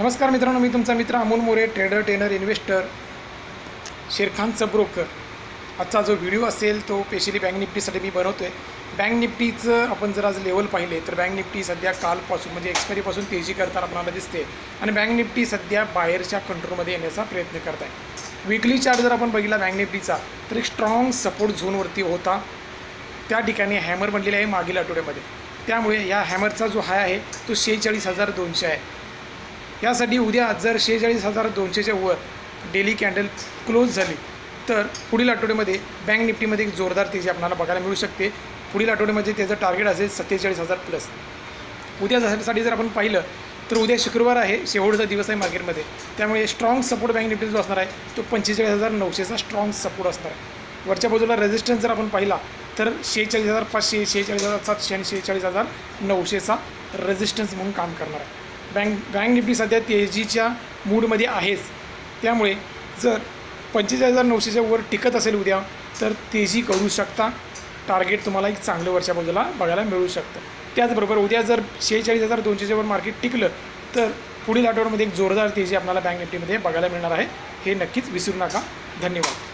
नमस्कार मित्रांनो मी तुमचा मित्र Amol More trader trainer investor शेरखानचं broker आजचा जो व्हिडिओ असेल तो स्पेशली बँक निफ्टीसाठी मी बनवतो आहे बँक निफ्टीचं आपण जर आज लेवल पाहिले तर बँक निफ्टी सध्या कालपासून म्हणजे एक्सपायरीपासून तेजी करताना आपल्याला दिसते. आणि बँक निफ्टी सध्या बाहेरच्या कंट्रोलमध्ये येण्याचा प्रयत्न करत आहे विकली चार्ट जर आपण बघितला बँक निफ्टीचा तर एक स्ट्रॉंग सपोर्ट झोनवरती होता. त्या ठिकाणी हॅमर बनलेला आहे मागील आठवड्यामध्ये. त्यामुळे या हॅमरचा जो हाय आहे तो शेहेचाळीस हजार दोनशे आहे. यासाठी उद्या जर शेहेचाळीस हजार दोनशेच्या वर डेली कॅन्डल क्लोज झाली तर पुढील आठवड्यामध्ये बँक निफ्टीमध्ये एक जोरदार तेजी आपल्याला बघायला मिळू शकते. पुढील आठवड्यामध्ये त्याचं टार्गेट असेल सत्तेचाळीस हजार प्लस उद्यासाठी जर आपण पाहिलं तर उद्या शुक्रवार आहे शेवटचा दिवस आहे मार्केटमध्ये. त्यामुळे स्ट्रॉंग सपोर्ट बँक निफ्टी जो असणार आहे तो पंचेचाळीस हजार नऊशेचा स्ट्रॉंग सपोर्ट असणार आहे. वरच्या बाजूला रेजिस्टन्स जर आपण पाहिला तर शेहेचाळीस हजार पाचशे शेहेचाळीस हजार सातशे आणि शेहेचाळीस हजार नऊशेचा रेजिस्टन्स म्हणून काम करणार आहे. बँक बँक निफ्टी सध्या तेजीच्या मूडमध्ये आहेच. त्यामुळे जर पंचेचाळीस हजार नऊशेच्या वर टिकत असेल उद्या तर तेजी करू शकता. टार्गेट तुम्हाला एक चांगलं वरच्या बाजूला बघायला मिळू शकतं. त्याचबरोबर उद्या जर शेहेचाळीस हजार दोनशेच्या वर मार्केट टिकलं तर पुढील आठवड्यामध्ये एक जोरदार तेजी आपल्याला बँक निफ्टीमध्ये बघायला मिळणार आहे. हे नक्कीच विसरू नका. धन्यवाद.